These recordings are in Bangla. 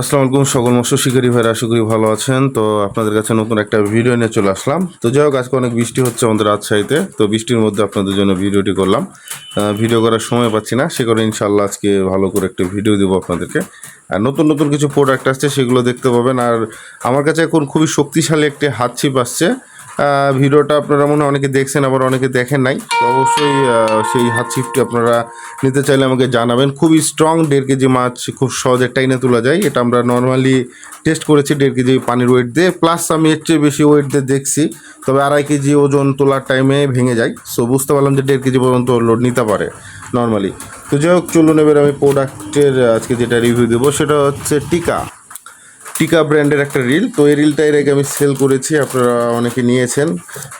আসসালামু আলাইকুম সকল মৎস্য শিকারী ভাইরা, আশা করি ভালো আছেন। তো আপনাদের কাছে নতুন একটা ভিডিও নিয়ে চলে আসলাম। তো যাই হোক, আজকে অনেক বৃষ্টি হচ্ছে আমাদের রাজশাহীতে। তো বৃষ্টির মধ্যে আপনাদের জন্য ভিডিওটি করলাম। ভিডিও করার সময় পাচ্ছি না, সে কারণে ইনশাল্লাহ আজকে ভালো করে একটা ভিডিও দেবো আপনাদেরকে। আর নতুন নতুন কিছু প্রোডাক্ট আসছে, সেগুলো দেখতে পাবেন। আর আমার কাছে এখন খুবই শক্তিশালী একটি হাত ছিপ আসছে। ভিডিওটা আপনারা মনে অনেকে দেখছেন, আবার অনেকে দেখেন নাই। অবশ্যই সেই হাত ছিপটি আপনারা নিতে চাইলে আমাকে জানাবেন। খুবই স্ট্রং দেড় কেজি মাছ, খুব সহজে টাইনে তোলা যায়। এটা আমরা নর্মালি টেস্ট করেছি দেড় কেজি পানির ওয়েট দিয়ে। প্লাস আমি এর চেয়ে বেশি ওয়েট দিয়ে দেখছি, তবে আড়াই কেজি ওজন তোলার টাইমে ভেঙে যায়। সো বুঝতে পারলাম যে দেড় কেজি পর্যন্ত লোড নিতে পারে নর্মালি তো যাই হোক, চলুন এবার আমি প্রোডাক্টের আজকে যেটা রিভিউ দেবো, সেটা হচ্ছে টিকা। টিকা ব্র্যান্ডের একটা রিল তো এই রিলটা এর আগে আমি সেল করেছি, আপনারা অনেকে নিয়েছেন।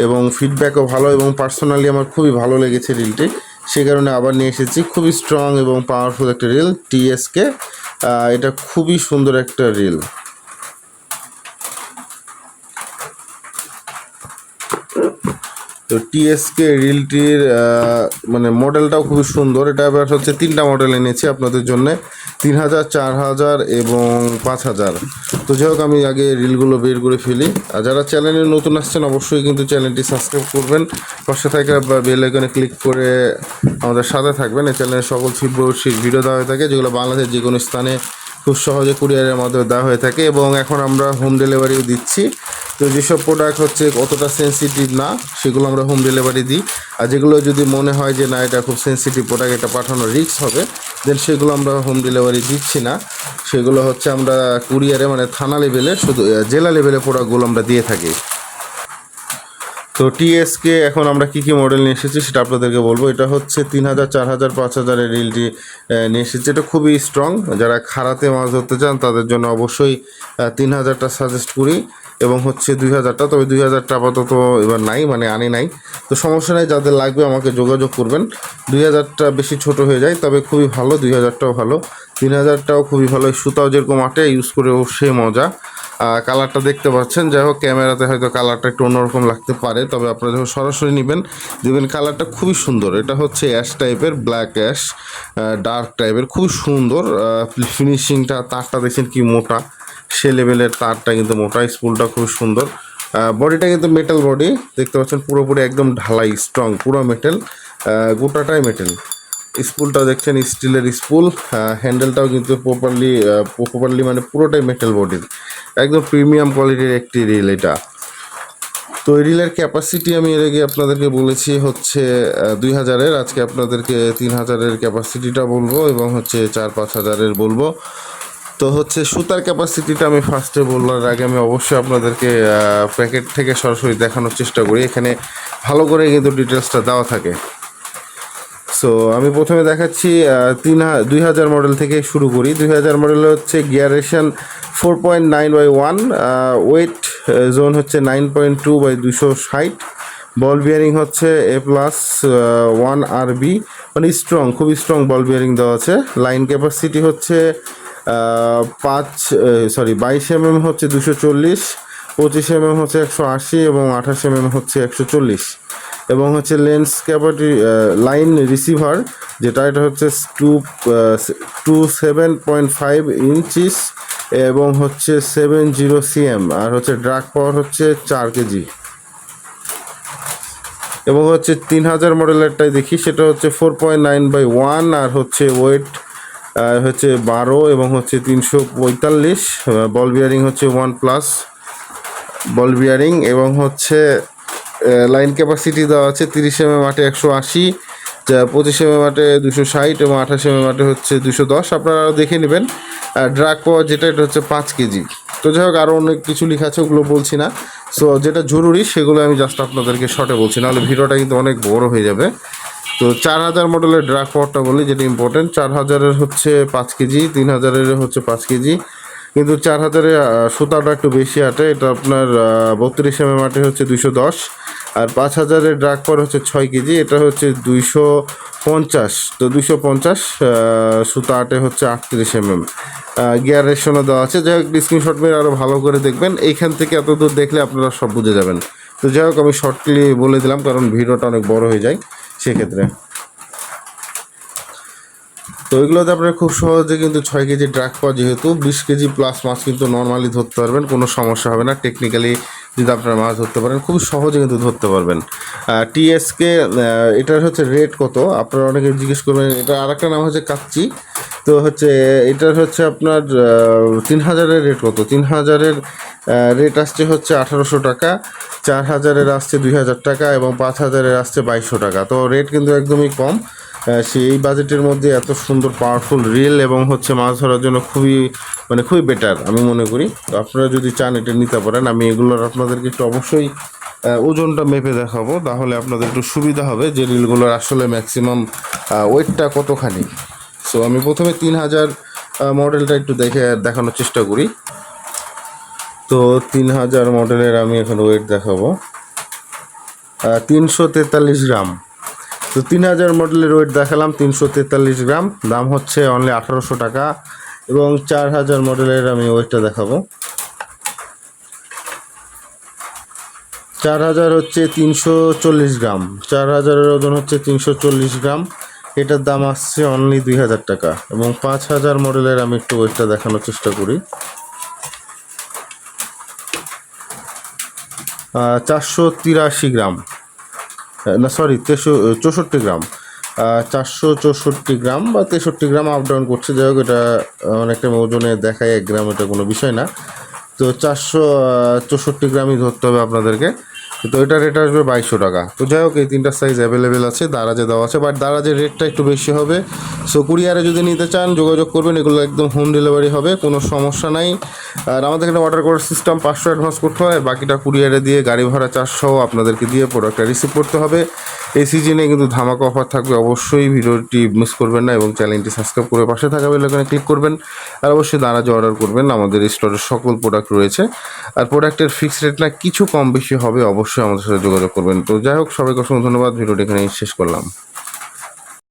এবং ফিডব্যাকও ভালো এবং পার্সোনালি আমার খুবই ভালো লেগেছে রিলটি সেই কারণে আবার নিয়ে এসেছি। খুবই স্ট্রং এবং পাওয়ারফুল একটা রিল টিএসকে এটা খুবই সুন্দর একটা রিল তো টিএসকে রিলটির মানে মডেলটাও খুবই সুন্দর। এটা এবার হচ্ছে তিনটা মডেল এনেছি আপনাদের জন্য। তিন হাজার চার হাজার এবং পাঁচ হাজার তো যাই হোক, আমি আগে রিলগুলো বের করে ফেলি। আর যারা চ্যানেলে নতুন আসছেন, অবশ্যই কিন্তু চ্যানেলটি সাবস্ক্রাইব করবেন। পাশে থাকা বেল আইকনে ক্লিক করে আমাদের সাথে থাকবেন। এই চ্যানেলে সকল শিল্প ভিডিও দেওয়া হয়ে থাকে, যেগুলো বাংলাদেশের যে কোনো স্থানে খুব সহজে কুরিয়ারের মাধ্যমে দেওয়া হয়ে থাকে এবং এখন আমরা হোম ডেলিভারিও দিচ্ছি। তো যেসব প্রোডাক্ট হচ্ছে অতটা সেন্সিটিভ না, সেগুলো আমরা হোম ডেলিভারি দিই। আর যেগুলো যদি মনে হয় যে না, এটা খুব সেন্সিটিভ প্রোডাক্ট এটা পাঠানো রিক্স হবে দেন সেগুলো আমরা হোম ডেলিভারি দিচ্ছি না। সেগুলো হচ্ছে আমরা কুরিয়ারে মানে থানা লেভেলে শুধু জেলা লেভেলে প্রোডাক্টগুলো আমরা দিয়ে থাকি। তো টিএসকে এখন আমরা কি কি মডেল নিয়ে এসেছি সেটা আপনাদেরকে বলব। এটা হচ্ছে তিন হাজার, চার হাজার, পাঁচ হাজারের রিলটি নিয়ে এসেছি। এটা খুবই স্ট্রং যারা খারাতে মাছ ধরতে চান, তাদের জন্য অবশ্যই তিন হাজারটা সাজেস্ট করি এবং হচ্ছে দুই হাজারটা। তবে দুই হাজারটা আপাতত এবার নাই মানে আনি নাই। তো সমস্যা নেই, যাদের লাগবে আমাকে যোগাযোগ করবেন। দুই হাজারটা বেশি ছোট হয়ে যায়, তবে খুবই ভালো, দুই হাজারটাও ভালো। তিন হাজারটাও খুবই ভালো। সুতাও যেরকম আটে ইউজ করেও সে মজা। কালারটা দেখতে পাচ্ছেন। যাই হোক ক্যামেরাতে হয়তো কালারটা একটু অন্যরকম লাগতে পারে, তবে আপনারা যখন সরাসরি নেবেন। দেখবেন কালারটা খুবই সুন্দর। এটা হচ্ছে অ্যাশ টাইপের ব্ল্যাক অ্যাশ ডার্ক টাইপের খুবই সুন্দর। ফিনিশিংটা তারটা দেখছেন কি মোটা। সে লেভেলের তারটা কিন্তু মোটা স্পুলটা খুব সুন্দর। বডিটা কিন্তু মেটাল বডি দেখতে পাচ্ছেন, পুরোপুরি একদম ঢালাই স্ট্রং পুরো মেটেল গোটাটাই মেটেল স্পুলটাও দেখছেন স্টিলের স্পুল হ্যান্ডেলটাও কিন্তু প্রপারলি প্রপারলি মানে পুরোটাই মেটাল বডির একদম প্রিমিয়াম কোয়ালিটির একটি রিল এটা। তো এই রিলের ক্যাপাসিটি আমি এর আগে আপনাদেরকে বলেছি হচ্ছে দুই হাজারের। আজকে আপনাদেরকে তিন হাজারের ক্যাপাসিটিটা বলব এবং হচ্ছে চার, পাঁচ হাজারের বলব। তো হচ্ছে সুতার ক্যাপাসিটিটা আমি ফার্স্টে বলার আগে আমি অবশ্যই আপনাদেরকে প্যাকেট থেকে সরাসরি দেখানোর চেষ্টা করি। এখানে ভালো করে কিন্তু ডিটেলসটা দেওয়া থাকে। সো আমি প্রথমে দেখাচ্ছি তিন দুই হাজার মডেল থেকে শুরু করি। দুই হাজার মডেল হচ্ছে গিয়ারেশন four point nine by one weight zone হচ্ছে নাইন পয়েন্ট টু বাই দুশো ষাট বল বিয়ারিং হচ্ছে A plus one R B মানে স্ট্রং খুবই স্ট্রং বল বিয়ারিং দেওয়া আছে। লাইন ক্যাপাসিটি হচ্ছে পাঁচ সরি বাইশ এম এম হচ্ছে দুশো চল্লিশ, পঁচিশ এম এম হচ্ছে একশো আশি এবং আঠাশ এম এম হচ্ছে একশো চল্লিশ। এবং হচ্ছে লেন্স ক্যাপাটি লাইন রিসিভার যেটা এটা হচ্ছে two two seven point five inches এবং হচ্ছে সেভেন জিরো সিএম আর হচ্ছে ড্রাগ পাওয়ার হচ্ছে চার কেজি এবং হচ্ছে তিন হাজার মডেলেরটাই দেখি, সেটা হচ্ছে four point nine by one আর হচ্ছে ওয়েট হচ্ছে বারো এবং হচ্ছে তিনশো পঁয়তাল্লিশ বল বিয়ারিং হচ্ছে ওয়ান প্লাস বল বিয়ারিং এবং হচ্ছে ক্যাপাসিটি দেওয়া আছে তিরিশ এম এম আটে একশো আশি পঁচিশ এম এম আটে দুশো ষাট এবং আঠাশ এম এম আটে হচ্ছে দুশো দশ। আপনারা দেখে নেবেন। আর ড্রাগ পাওয়ার যেটা, এটা হচ্ছে পাঁচ কেজি। তো যাই হোক আরও অনেক কিছু লেখা আছে, ওগুলো বলছি না। সো যেটা জরুরি, সেগুলো আমি জাস্ট আপনাদেরকে শর্টে বলছি, নাহলে ভিডিওটা কিন্তু অনেক বড় হয়ে যাবে। তো চার হাজার মডেলের ড্রাগ পাওয়ারটা বলি, যেটা ইম্পর্টেন্ট চার হাজারের হচ্ছে পাঁচ কেজি, তিন হাজারের হচ্ছে পাঁচ কেজি কিন্তু চার হাজারে সুতাটা একটু বেশি আটে। এটা আপনার বত্রিশ এম এম আটে হচ্ছে দুইশো দশ। আর পাঁচ হাজারের ড্রাগ পর হচ্ছে ছয় কেজি। এটা হচ্ছে দুইশো পঞ্চাশ। তো দুইশো পঞ্চাশ সুতা আটে হচ্ছে আটত্রিশ এম এম গিয়ার রেশনও দেওয়া আছে। যাই হোক স্ক্রিনশট মেরে আরও ভালো করে দেখবেন। এইখান থেকে এত দূর দেখলে আপনারা সব বুঝে যাবেন। তো যাই হোক, আমি শর্টলি বলে দিলাম, কারণ ভিডিওটা অনেক বড় হয়ে যায়। সেক্ষেত্রে তো ওইগুলোতে আপনারা খুব সহজে কিন্তু ছয় কেজি ড্রাগ পাওয়া যেহেতু, বিশ কেজি প্লাস মাছ কিন্তু নর্মালি ধরতে পারবেন, কোনো সমস্যা হবে না। টেকনিক্যালি যদি আপনারা মাছ ধরতে পারেন খুব সহজে কিন্তু ধরতে পারবেন। টিএসকে এটার হচ্ছে রেট কত? আপনারা অনেকে জিজ্ঞেস করবেন, এটা আর নাম হচ্ছে কাচ্চি। তো হচ্ছে এটার হচ্ছে আপনার তিন হাজারের রেট কত? তিন হাজারের রেট আসছে হচ্ছে আঠারোশো টাকা, চার হাজারের আসছে দুই হাজার টাকা এবং পাঁচ হাজারের আসছে বাইশশো টাকা। তো রেট কিন্তু একদমই কম। আহ, সেই বাজেটের মধ্যে এত সুন্দর পাওয়ারফুল রিল এবং হচ্ছে মাছ ধরার জন্য খুবই মানে খুবই বেটার আমি মনে করি। তো আপনারা যদি চান এটা নিতে পারেন আমি এগুলোর আপনাদেরকে একটু অবশ্যই ওজনটা মেপে দেখাবো তাহলে আপনাদের একটু সুবিধা হবে যে রিলগুলোর আসলে ম্যাক্সিমাম ওয়েটটা কতখানি। সো আমি প্রথমে তিন হাজার মডেলটা একটু দেখে দেখানোর চেষ্টা করি। তো তিন হাজার মডেলের আমি এখন ওয়েট দেখাবো। তিনশো তেতাল্লিশ গ্রাম। তো তিন হাজার মডেলের ওয়েট দেখালাম, তিনশো তেতাল্লিশ গ্রাম। দাম হচ্ছে অনলি আঠারোশো টাকা এবং চার হাজার মডেলের আমি ওয়েটটা দেখাবো। চার হাজার হচ্ছে তিনশো চল্লিশ গ্রাম। চার হাজারের ওজন হচ্ছে তিনশো চল্লিশ গ্রাম। এটার দাম আসছে অনলি দুই হাজার টাকা এবং পাঁচ হাজার মডেলের আমি একটু ওয়েটটা দেখানোর চেষ্টা করি। চারশো তিরাশি গ্রাম। না সরি তেষো চৌষট্টি গ্রাম। চারশো চৌষট্টি গ্রাম বা তেষট্টি গ্রাম আপ ডাউন করছে। যাই হোক, এটা অনেকটা ওজনে দেখায় এক গ্রাম এটা কোনো বিষয় না। তো চারশো চৌষট্টি গ্রামই ধরতে হবে আপনাদেরকে। তো এটা রেট আসবে বাইশশো টাকা। তো যাই হোক, এই তিনটা সাইজ অ্যাভেলেবেল আছে, দারাজে দেওয়া আছে বাট দারাজের রেটটা একটু বেশি হবে। সো কুরিয়ারে যদি নিতে চান, যোগাযোগ করবেন, এগুলো একদম হোম ডেলিভারি হবে, কোনো সমস্যা নাই। আর আমাদের এখানে অর্ডার করার সিস্টেম পাঁচশো অ্যাডভান্স করতে হয়, বাকিটা কুরিয়ারে দিয়ে গাড়ি ভাড়া চারশো আপনাদেরকে দিয়ে প্রোডাক্টটা রিসিভ করতে হবে। এই সিজনে কিন্তু ধামাকা অফার থাকবে অবশ্যই। ভিডিওটি মিস করবেন না এবং চ্যানেলটি সাবস্ক্রাইব করে পাশে থাকা বেল আইকনে ক্লিক করবেন। আর অবশ্যই দারাজে অর্ডার করবেন, আমাদের স্টোরের সকল প্রোডাক্ট রয়েছে। আর প্রোডাক্টের ফিক্সড রেট না কিছু কম বেশি হবে, অবশ্যই আমাদের সাথে যোগাযোগ করবেন। তো যাই হোক, সবাইকে অসংখ্য ধন্যবাদ। ভিডিওটি এখানে শেষ করলাম।